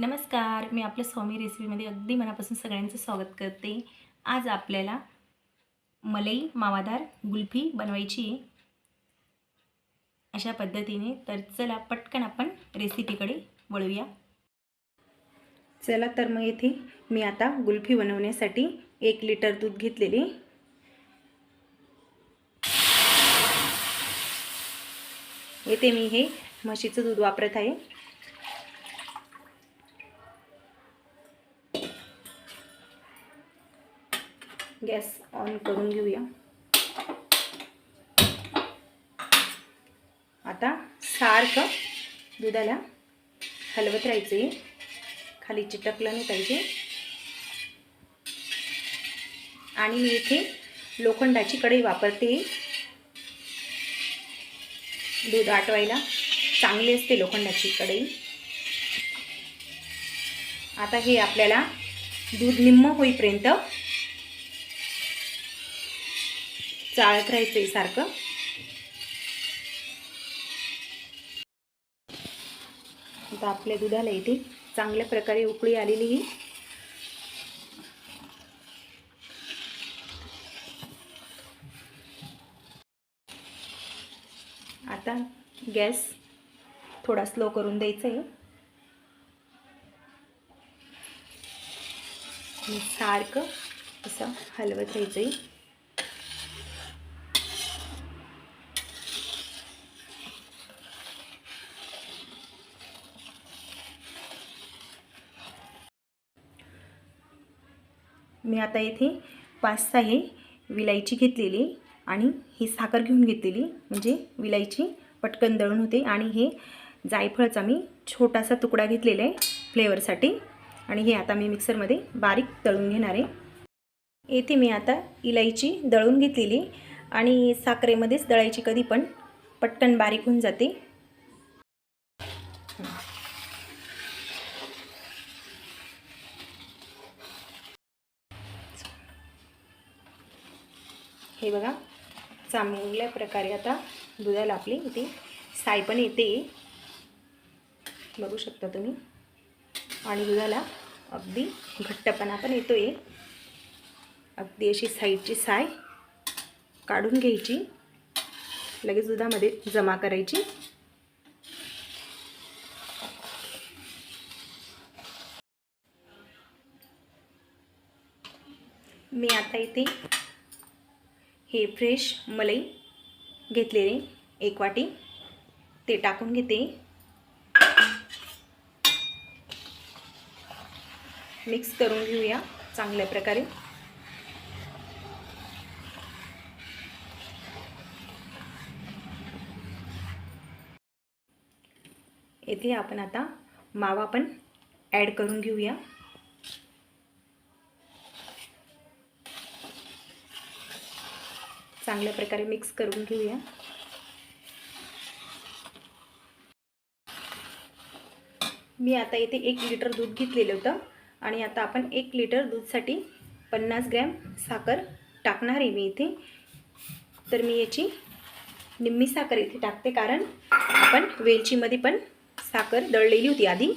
नमस्कार मी आपल्या स्वामी रेसिपीमध्ये अगदी मनापासून सगळ्यांचं स्वागत करते. आज आपल्याला मलई मावादार गुल्फी बनवायची आहे. अशा पद्धतीने तर चला पटकन आपण रेसिपीकडे वळूया. चला तर मग येथे मी आता गुल्फी बनवण्यासाठी एक लिटर दूध घेतलेले. येथे मी हे म्हशीचं दूध वापरत आहे. गॅस ऑन करून घेऊया. आता सारखं दुधाला हलवत राहायचं आहे खाली चिटकलं नाही पाहिजे. आणि मी इथे लोखंडाची कढई वापरते. दूध आटवायला चांगली असते लोखंडाची कढई. आता हे आपल्याला दूध निम्म होईपर्यंत चाळत राहायचं आहे सारखं. आता आपल्या दुधाला इथे चांगल्या प्रकारे उकळी आलेली ही. आता गॅस थोडा स्लो करून द्यायचा आहे. सारखं असं हलवत राहायचं आहे. मी आता येथे पाच सहा हे विलायची घेतलेली आणि ही साखर घेऊन घेतलेली. म्हणजे विलायची पटकन दळून होते आणि हे जायफळचा मी छोटासा तुकडा घेतलेला आहे फ्लेवरसाठी. आणि हे आता मी मिक्सरमध्ये बारीक दळून घेणार आहे. येथे मी आता इलायची दळून घेतलेली आणि साखरेमध्येच दळायची कधी पण पटकन बारीक होऊन जाते. हे बघा चांगल्या प्रकारे आता दुधाला आपली इथे साय पण येते. बघू शकता तुम्ही. आणि दुधाला अगदी घट्टपणा पण येतो आहे अगदी अशी साईडची साय काढून घ्यायची. लगेच दुधामध्ये जमा करायची. मी आता इथे हे फ्रेश मलई घेतलेले. एक वाटी. ते टाकून घेते. मिक्स करून घेऊया चांगल्या प्रकारे. येथे आपण आता मावा पण ॲड करून घेऊया. चांगल्या प्रकारे मिक्स करून घेऊया. मी आता इथे एक लिटर दूध घेतलेलं होतं आणि आता आपण एक लिटर दूधसाठी पन्नास ग्रॅम साखर टाकणार आहे मी इथे. तर मी याची निम्मी साखर इथे टाकते कारण आपण वेलचीमध्ये पण साखर दळलेली होती आधी.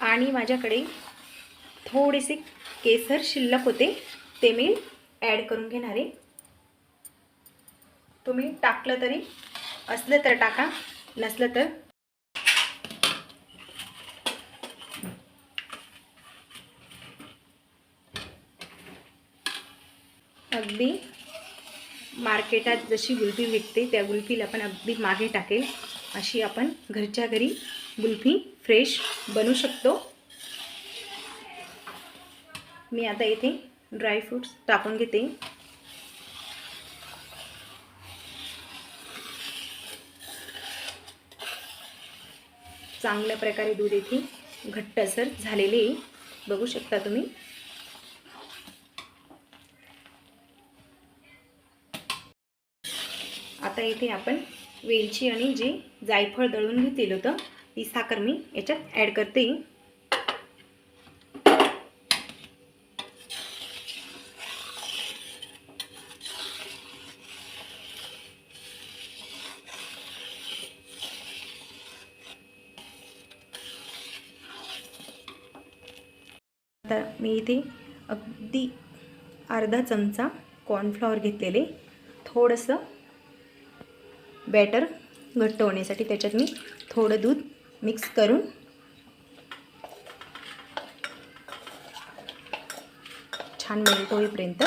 आणि माझ्याकडे थोडेसे केसर शिल्लक होते ते मी ॲड करून घेणार आहे. तुम्ही टाकलं तरी असलं तर टाका नसलं तर अगदी मार्केटात जशी गुल्फी विकते त्या गुल्फीला पण अगदी मागे टाकेल अशी आपण घरच्या घरी गुल्फी फ्रेश बनवू शकतो. मी आता इथे ड्रायफ्रूट्स टाकून घेते. चांगल्या प्रकारे दूध येथे घट्टसर झालेले बघू शकता तुम्ही. आता इथे आपण वेलची आणि जे जायफळ दळून घेतलेलं होतं ती साखर मी याच्यात ॲड करते. आता मी इथे अगदी अर्धा चमचा कॉर्नफ्लॉवर घेतलेले. थोडंसं बॅटर घट्ट होण्यासाठी त्याच्यात मी थोडं दूध मिक्स करून छान मेल्ट होईपर्यंत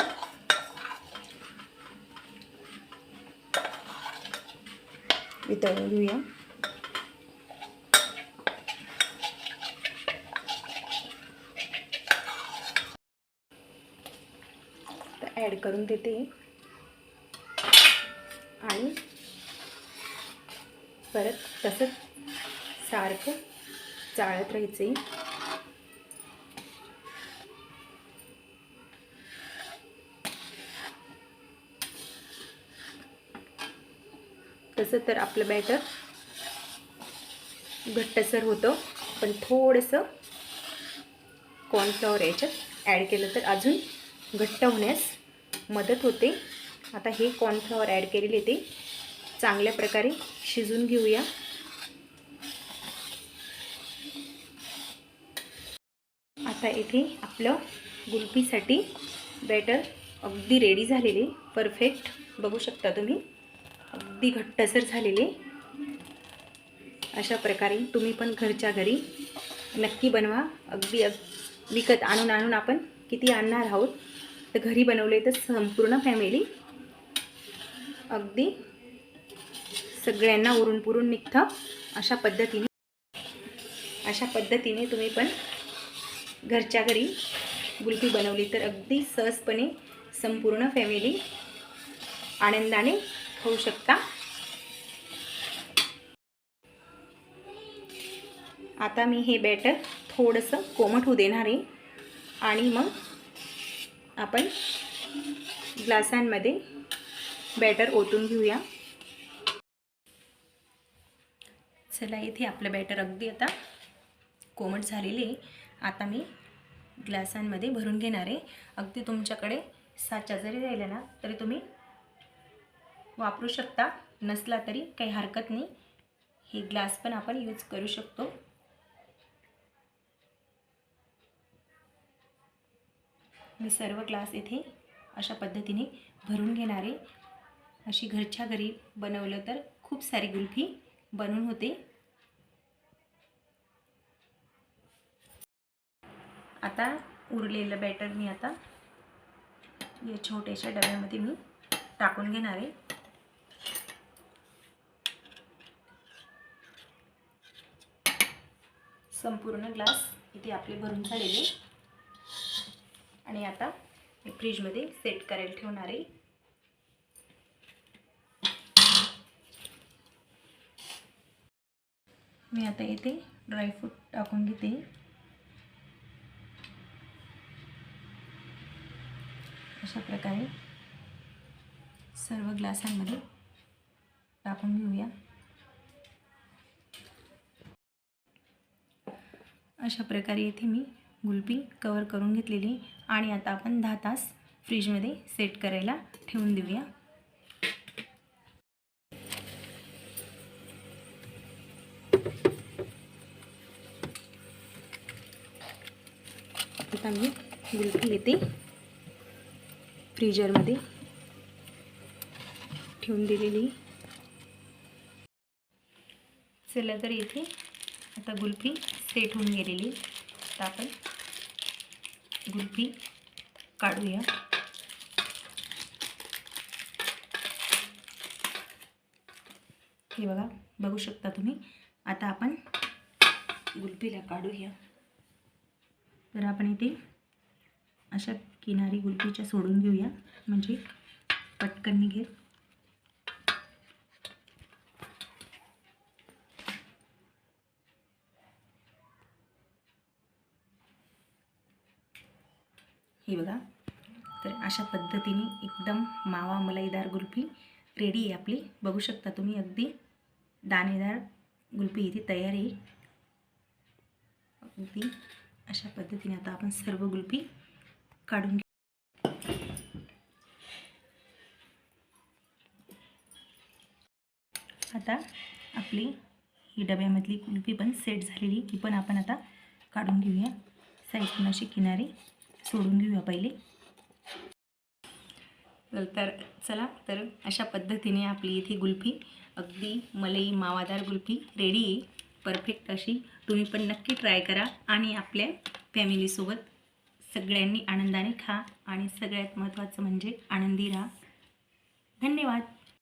वितळून घेऊया तर ॲड करून देते. आणि परत तसंच सारखं चाळत राहायचं आहे तसं तर आपलं बॅटर घट्टसर होतं पण थोडंसं कॉर्नफ्लॉवर याच्यात ॲड केलं तर अजून घट्ट होण्यास मदत होते. आता हे कॉर्नफ्लॉवर ॲड केलेले ते चांगल्या प्रकारे शिजून घेऊया. आता इथे आपलं गुलपीसाठी बॅटर अगदी रेडी झालेले परफेक्ट बघू शकता तुम्ही अगदी घट्टसर झालेले. अशा प्रकारे तुम्ही पण घरच्या घरी नक्की बनवा. अगदी अग विकत आणून आणून आपण किती आणणार आहोत तर घरी बनवले तर संपूर्ण फॅमिली अगदी सगळ्यांना उरून पुरून निघतं अशा पद्धतीने. अशा पद्धतीने तुम्ही पण घरच्या घरी गुलकी बनवली तर अगदी सहजपणे संपूर्ण फॅमिली आनंदाने खाऊ शकता. आता मी हे बॅटर थोडंसं कोमट होऊ देणार आहे आणि मग आपण ग्लासांमध्ये बॅटर ओतून घेऊया. चला इथे आपलं बॅटर अगदी आता कोमट झालेले आहे. आता मी ग्लासांमध्ये भरून घेणार आहे. अगदी तुमच्याकडे साचा जरी राहिला ना तरी तुम्ही वापरू शकता. नसला तरी काही हरकत नाही. हे ग्लास पण आपण यूज करू शकतो. मी सर्व ग्लास इथे अशा पद्धतीने भरून घेणारे अशी घरच्या घरी बनवलं तर खूप सारी गुल्फी बनवून होते. आता उरलेलं बॅटर मी आता या छोट्याशा डब्यामध्ये मी टाकून घेणार आहे. संपूर्ण ग्लास इथे आपले भरून झालेले. आणि आता मी फ्रीजमध्ये सेट करायला ठेवणार आहे. मी आता येथे ड्रायफ्रूट टाकून घेते. अशा प्रकारे सर्व ग्लासांमध्ये टाकून घेऊया. अशा प्रकारे येथे मी. गुलपी कवर करून घेतलेली आणि आता आपण दहा तास फ्रीजमध्ये सेट करायला ठेवून देऊया. आता मी गुलपी येते फ्रीजरमध्ये ठेवून दिलेली. चला तर इथे आता गुलपी सेट होऊन गेलेली. तर आपण गुलपी काढूया. हे बघा बघू शकता तुम्ही. आता आपण गुलपीला काढूया. तर आपण इथे अशा किनारी गुलपीच्या सोडून घेऊया. म्हणजे पटकन निघेल हे बघा. तर अशा पद्धतीने एकदम मावा मलाईदार गुलफी रेडी आहे आपली. बघू शकता तुम्ही अगदी दाणेदार गुलफी इथे तयार आहे. अगदी अशा पद्धतीने आता आपण सर्व गुलफी काढून आता आपली ही डब्यामधली कुल्फी पण सेट झालेली ती पण आपण आता काढून घेऊया. साईडून अशी किनारी. सोडून घेऊया पहिले. तर चला तर अशा पद्धतीने आपली इथे गुल्फी अगदी मलई मावादार गुल्फी रेडी आहे. परफेक्ट अशी. तुम्ही पण नक्की ट्राय करा आणि आपल्या फॅमिलीसोबत सगळ्यांनी आनंदाने खा. आणि सगळ्यात महत्त्वाचं म्हणजे आनंदी राहा. धन्यवाद.